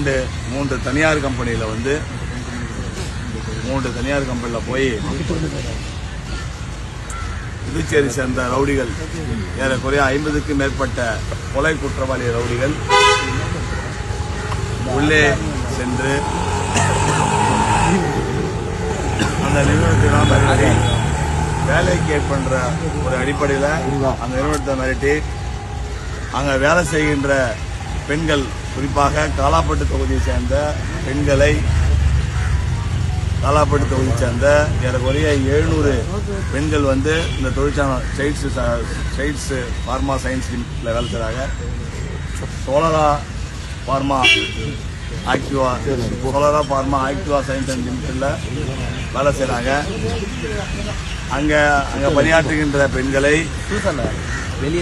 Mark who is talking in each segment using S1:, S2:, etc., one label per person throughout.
S1: இரண்டு மூன்று தனியார் கம்பெனியில் வந்து மூன்று தனியார் கம்பெனியில் போய் புதுச்சேரி சேர்ந்த ரவுடிகள் ஏறக்குறைய ஐம்பதுக்கும் மேற்பட்ட கொலை குற்றவாளி ரவுடிகள் உள்ளே சென்று அந்த நிறுவனத்தை மிரட்டி வேலைக்கு ஏற்பன்ற ஒரு அடிப்படையில் அந்த நிறுவனத்தை மிரட்டி அங்கே வேலை செய்கின்ற பெண்கள் குறிப்பாக காலாப்பட்டு தொகுதியை சேர்ந்த பெண்களை காலாப்பட்டு தொகுதியை சேர்ந்த ஏறக்குறைய எழுநூறு பெண்கள் வந்து இந்த தொழிற்சாலை சைட்ஸ் சைட்ஸ் ஃபார்மா சயின்ஸ் லிமிட்டில் வேலை செய்கிறாங்க Solara pharma active Solara pharma active science and லிமிட்டில் வேலை செய்கிறாங்க அங்கே அங்கே பணியாற்றுகின்ற பெண்களை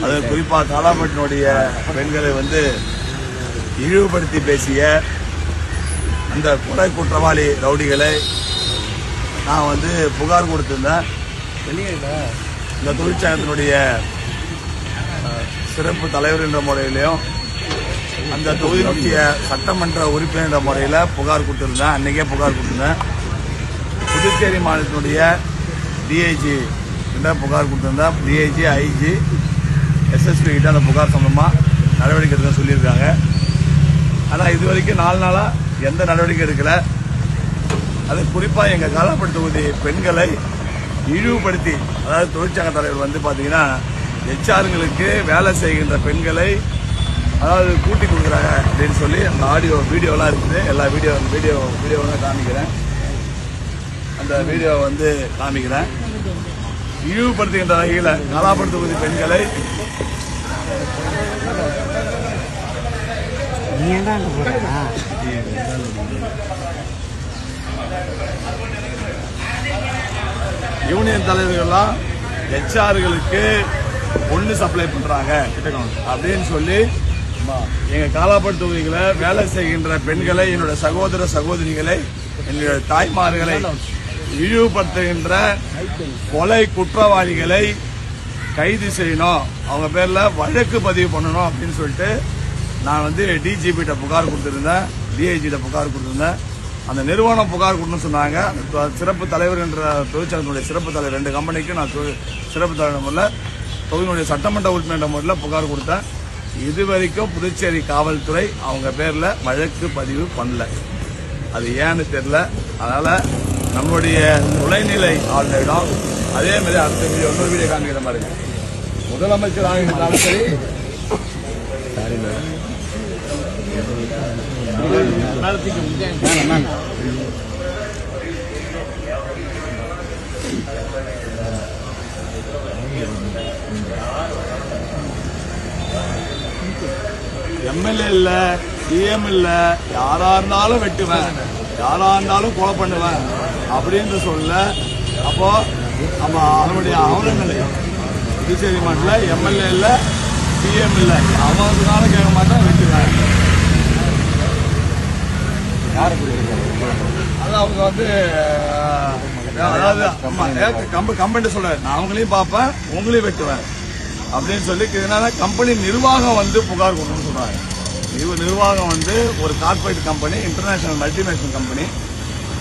S1: அது குறிப்பாக காலாப்பட்டினுடைய பெண்களை வந்து இழிவுபடுத்தி பேசிய அந்த கொலை குற்றவாளி ரவுடிகளை நான் வந்து புகார் கொடுத்திருந்தேன். இந்த தொழிற்சங்கத்தினுடைய சிறப்பு தலைவர் என்ற முறையிலையும் அந்த தொகுதியினுடைய சட்டமன்ற உறுப்பினர் என்ற முறையில் புகார் கொடுத்திருந்தேன். அன்னைக்கே புகார் கொடுத்திருந்தேன். புதுச்சேரி மாநிலத்தினுடைய டிஐஜி கிட்ட புகார் கொடுத்திருந்தேன். டிஐஜி ஐஜி எஸ்எஸ்பி கிட்ட அந்த புகார் சம்பந்தமாக நடவடிக்கை எடுக்க சொல்லியிருக்காங்க. ஆனால் இது வரைக்கும் நாலு நாளாக எந்த நடவடிக்கை எடுக்கல. அது குறிப்பாக எங்கள் காலாப்பட்டு தொகுதி பெண்களை இழிவுபடுத்தி அதாவது தொழிற்சங்க தலைவர் வந்து பார்த்தீங்கன்னா ஹெச்ஆருங்களுக்கு வேலை செய்கின்ற பெண்களை அதாவது கூட்டி கொடுக்குறாங்க அப்படின்னு சொல்லி அந்த ஆடியோ வீடியோலாம் இருக்குது. எல்லா வீடியோ வீடியோ வீடியோலாம் காமிக்கிறேன். அந்த வீடியோ வந்து காமிக்கிறேன். இழிவுபடுத்துகின்ற வகையில் காலாப்பட்டு தொகுதி பெண்களை
S2: நீ ஏன்டா போறா
S1: யூனியன் தலைவர்கள்லாம் ஹெச்ஆர்களுக்கு பொண்ணு சப்ளை பண்றாங்க. அப்படின்னு சொல்லி எங்க காலாப்பட்டு தொகுதிகளை வேலை செய்கின்ற பெண்களை என்னோட சகோதர சகோதரிகளை என்னுடைய தாய்மார்களை இழிவுபடுத்துகின்ற கொலை குற்றவாளிகளை கைது செய்யணும். அவங்க பேர்ல வழக்கு பதிவு பண்ணணும் அப்படின்னு சொல்லிட்டு நான் வந்து டிஜிபிட்ட புகார் கொடுத்துருந்தேன் டிஐஜிட்ட புகார் கொடுத்துருந்தேன். அந்த நிறுவனம் புகார் கொடுன்னு சொன்னாங்க. அந்த சிறப்பு தலைவர் என்ற தொழிற்சங்கத்தினுடைய சிறப்பு தலைவர் ரெண்டு கம்பெனிக்கும் நான் சிறப்பு தலைவர் முறையில் தொகுதியினுடைய சட்டமன்ற உறுப்பினர் முறையில் புகார் கொடுத்தேன். இது வரைக்கும் புதுச்சேரி காவல்துறை அவங்க பேரில் வழக்கு பதிவு பண்ணல. அது ஏன்னு தெரியல. அதனால நம்மளுடைய துணைநிலை ஆளுநரிடம் அதே மாதிரி அடுத்த வீடியோ இன்னொரு வீடியோ காமிக்கிற மாதிரி. முதலமைச்சர் ஆகியிருந்தாலும் சரி எம்எல்ஏ இல்ல டிஎம் இல்ல யாரா இருந்தாலும் வெட்டுவேன். யாரா இருந்தாலும் கொலை பண்ணுவேன். அப்படின்னு சொல்ல அப்போ நம்ம அவனுடைய அவலநிலை புதுச்சேரி மாநில எம்எல்ஏ இல்லை டிஎம் இல்ல அவனுக்குனாலும் கேட்க மாட்டேன் வெட்டுவேன் அது அவங்க வந்து அதாவது கம்ப கம்பெனி சொல்றேன் நான் அவங்களையும் பார்ப்பேன் உங்களையும் வெட்டுவேன். அப்படின்னு சொல்லி இதனால கம்பெனி நிர்வாகம் வந்து புகார் கொடுக்கணும்னு சொல்றாங்க. நிர்வ- நிர்வாகம் வந்து ஒரு corporate company international multinational company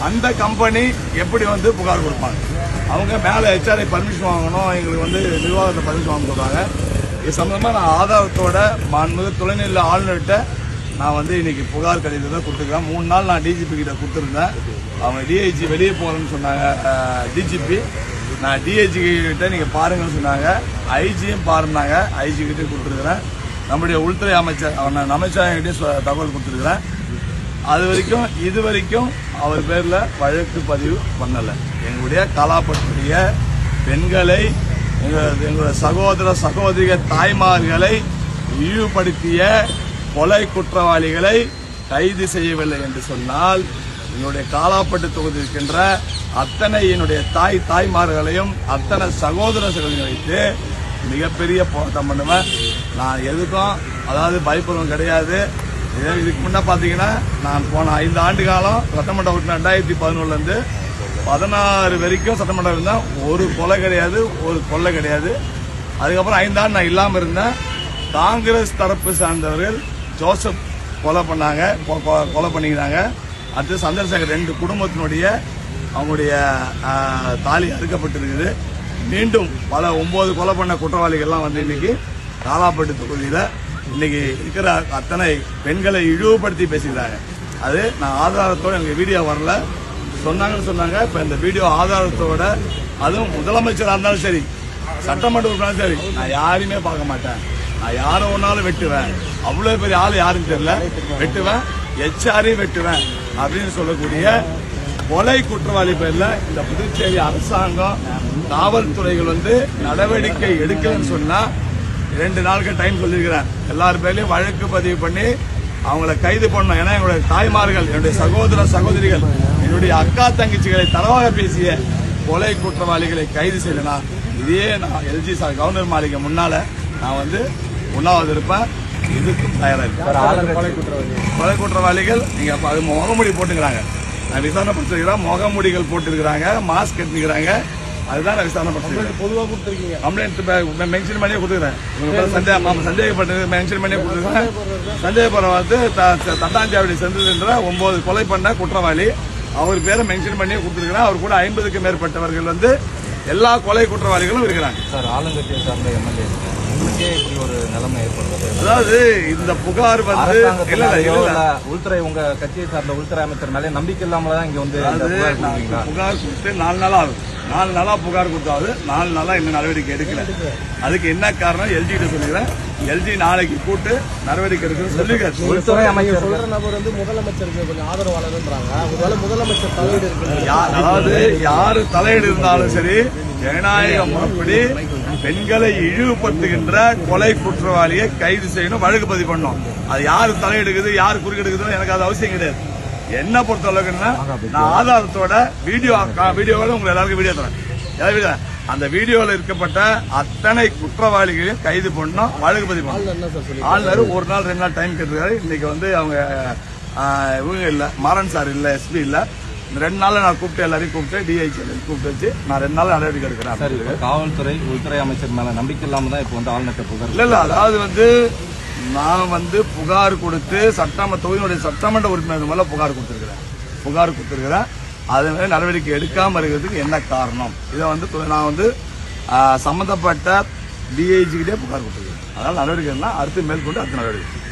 S1: அந்த கம்பெனி எப்படி வந்து புகார் கொடுப்பாங்க? அவங்க மேலே ஹெச்ஆர்ஐ பர்மிஷன் வாங்கணும் எங்களுக்கு வந்து நிர்வாகத்தை பர்மிஷன் வாங்க சொல்றாங்க. இது சம்மந்தமாக நான் ஆதாரத்தோட மாண்புமிகு துணைநிலை ஆளுநர்கிட்ட நான் வந்து இன்னைக்கு புகார் கடிதத்தை கொடுத்துருக்கேன் மூணு நாள் நான் டிஜிபி கிட்ட கொடுத்துருந்தேன். அவங்க டிஐஜி வெளியே போகிறேன்னு சொன்னாங்க. டிஜிபி நான் டிஐஜி கிட்ட நீங்கள் பாருங்கன்னு சொன்னாங்க. ஐஜியும் பாருனாங்க ஐஜி கிட்டே கொடுத்துருக்குறேன். நம்முடைய உள்துறை அமைச்சர் அவன் அமைச்சர்கிட்டே தகவல் கொடுத்துருக்குறேன். அது வரைக்கும் இது வரைக்கும் அவர் பேரில் வழக்கு பதிவு பண்ணலை. எங்களுடைய கலாப்பட்டுடைய பெண்களை எங்களுடைய சகோதர சகோதரிக தாய்மார்களை இழிவுபடுத்திய கொலை குற்றவாளிகளை கைது செய்யவில்லை என்று சொன்னால் என்னுடைய காலாப்பட்டு தொகுதி இருக்கின்ற அத்தனை என்னுடைய தாய் தாய்மார்களையும் அத்தனை சகோதர சகோதரிகளை வைத்து மிகப்பெரிய போராட்டம் பண்ணுவேன். நான் எதுக்கும் அதாவது பயப்படுவோம் கிடையாது. இதுக்கு முன்னே பார்த்தீங்கன்னா நான் போன ஐந்து ஆண்டு காலம் சட்டமன்ற உறுப்பினர் ரெண்டாயிரத்தி பதினொன்னுலேருந்து பதினாறு வரைக்கும் சட்டமன்றம் இருந்தேன் ஒரு கொலை கிடையாது ஒரு கொள்ளை கிடையாது. அதுக்கப்புறம் ஐந்தாண்டு நான் இல்லாமல் இருந்தேன். காங்கிரஸ் தரப்பு சார்ந்தவர்கள் ஜோசப் கொலை பண்ணாங்க கொ- கொ- கொலை பண்ணிக்கிறாங்க அடுத்து சந்திரசேகர் ரெண்டு குடும்பத்தினுடைய அவங்களுடைய தாலி அறுக்கப்பட்டிருக்குது. மீண்டும் பல ஒன்பது கொலை பண்ண குற்றவாளிகள்லாம் வந்து இன்னைக்கு காலாப்பட்டு தொகுதியில் இன்னைக்கு இருக்கிற அத்தனை பெண்களை இழிவுபடுத்தி பேசிக்கிறாங்க. அது நான் ஆதாரத்தோட எனக்கு வீடியோ வரல. சொன்னாங்கன்னு சொன்னாங்க. இப்ப இந்த வீடியோ ஆதாரத்தோட அதுவும் முதலமைச்சரா இருந்தாலும் சரி சட்டமன்ற உறுப்பினரும் சரி நான் யாரையுமே பார்க்க மாட்டேன். நான் யாரை ஒன்னாலும் வெட்டுவேன். அவ்வளவு பெரிய ஆள் யாருன்னு தெரியல. வெட்டுவேன். எச்ஆரையும் வெட்டுவேன் அப்படின்னு சொல்லக்கூடிய கொலை குற்றவாளி பேர்ல இந்த புதுச்சேரி அரசாங்கம் காவல்துறைகள் வந்து நடவடிக்கை எடுக்கலன்னு சொன்னா ரெண்டு நாளுக்கு டைம் சொல்லியிருக்கிறேன். எல்லார் பேர்லயும் வழக்கு பதிவு பண்ணி அவங்கள கைது பண்ணணும். ஏன்னா என்னுடைய தாய்மார்கள் என்னுடைய சகோதர சகோதரிகள் என்னுடைய அக்கா தங்கச்சிகளை தரவாக பேசிய கொலை குற்றவாளிகளை கைது செய்யலாம் இதே நான் எல்ஜி சார் கவர்னர் மாளிகை முன்னால நான் வந்து உண்ணாவது இருப்பேன். இதுக்கும் தயாரா இருக்கேன் கொலை குற்றவாளிகள் நீங்க அப்ப அது முகமுடி போட்டுக்கிறாங்க. நான் விசாரணை படுத்திருக்கிறேன் முகமுடிகள் போட்டுருக்கிறாங்க மாஸ்க் கட்டிருக்கிறாங்க அதுதான் நான் விசாரணை படுத்திருக்கேன்
S2: பொதுவாக கொடுத்துருக்கீங்க.
S1: கம்ப்ளைண்ட் மென்ஷன் பண்ணி கொடுத்துக்கிறேன். இவங்க பேர் சந்தேக ஆமா, சந்தேகப்பட்டது மென்ஷன் பண்ணி கொடுத்துருக்கேன் சந்தேகப்படுற வந்து த- த- தட்டாஞ்சாவடி சென்றதுன்ற ஒன்பது கொலை பண்ண குற்றவாளி. அவர் பேரை மென்ஷன் பண்ணி கொடுத்துருக்கிறேன். அவர் கூட ஐம்பதுக்கு மேற்பட்டவர்கள் வந்து எல்லா கொலை குற்றவாளிகளும் இருக்கிறாங்க.
S3: சார் ஆளுங்கட்சியை சார்ந்த எம்எல்ஏ உங்களுக்கே இப்படி ஒரு நிலைமை ஏற்படுறது?
S1: அதாவது இந்த புகார் வந்து
S3: உள்துறை உங்க கட்சியை சார்ந்த உள்துறை அமைச்சர் மேலே நம்பிக்கை இல்லாமல தான் இங்க வந்து புகார்
S1: நான்
S3: கொடுக்குறீங்களா?
S1: புகார் கொடுத்து நாலு நாளா ஆகுது. நாலு நாளா புகார் கொடுத்தாவது நாலு நாளா இன்னும் நடவடிக்கை எடுக்கல. அதுக்கு என்ன காரணம்? எல்ஜி கிட்ட சொல்லிக்கிறேன். எல்ஜி நாளைக்கு கூட்டு நடவடிக்கை எடுக்கணும்னு சொல்லிருக்காரு
S3: உள்துறை அமைச்சர்
S2: சொல்ற நபர் வந்து முதலமைச்சருக்கு கொஞ்சம் ஆதரவாளர்ன்றாங்க. ஒருவேளை முதலமைச்சர் தலையீடு இருக்கு
S1: அதாவது யாரு தலையீடு இருந்தாலும் சரி ஜனநாயக முறைப்படி பெண்களை இழிவுபடுத்துகின்ற கொலை குற்றவாளியை கைது செய்யணும் வழக்கு பதிவு பண்ணணும். அது யாரு தலையெடுக்குது யாரு குறுக்கெடுக்குதுன்னு எனக்கு அது அவசியம் கிடையாது. என்ன பொறுத்த அளவுக்குன்னா நான் ஆதாரத்தோட வீடியோ வீடியோவோட உங்களுக்கு எல்லாருக்கும் வீடியோ தரேன். அந்த வீடியோவில் இருக்கப்பட்ட அத்தனை குற்றவாளிகளையும் கைது பண்ணணும் வழக்கு பதிவு
S2: சொல்லி
S1: ஆளுநர் ஒரு நாள் ரெண்டு நாள் டைம் கேட்டிருக்காரு. இன்னைக்கு வந்து அவங்க இவங்க இல்ல மாறன் சார் இல்ல எஸ்பி இல்ல. ரெண்டு நாள்ல நான் கூப்பிட்டு எல்லாரையும் கூப்பிட்டு டிஐச்சி கூப்பிட்டு வச்சு நான் ரெண்டு நாள் நடவடிக்கை எடுக்கிறேன்
S3: சார் காவல்துறை உள்துறை அமைச்சர் மேல நம்பிக்கை இல்லாம தான் இப்போ வந்து ஆளுநர்கிட்ட புகார்
S1: இல்ல இல்ல அதாவது வந்து நான் வந்து புகார் கொடுத்து சட்டமன்ற தொகுதியினுடைய சட்டமன்ற உறுப்பினர் மேல புகார் கொடுத்திருக்கிறேன். புகார் கொடுத்திருக்கிறேன். அது மேல நடவடிக்கை எடுக்காம இருக்கிறதுக்கு என்ன காரணம்? இதை வந்து நான் வந்து ஆஹ், சம்பந்தப்பட்ட டிஐஜி கிட்டே புகார் கொடுத்திருக்கிறேன். அதனால நடவடிக்கை என்ன அடுத்து மேற்கொண்டு அடுத்த நடவடிக்கை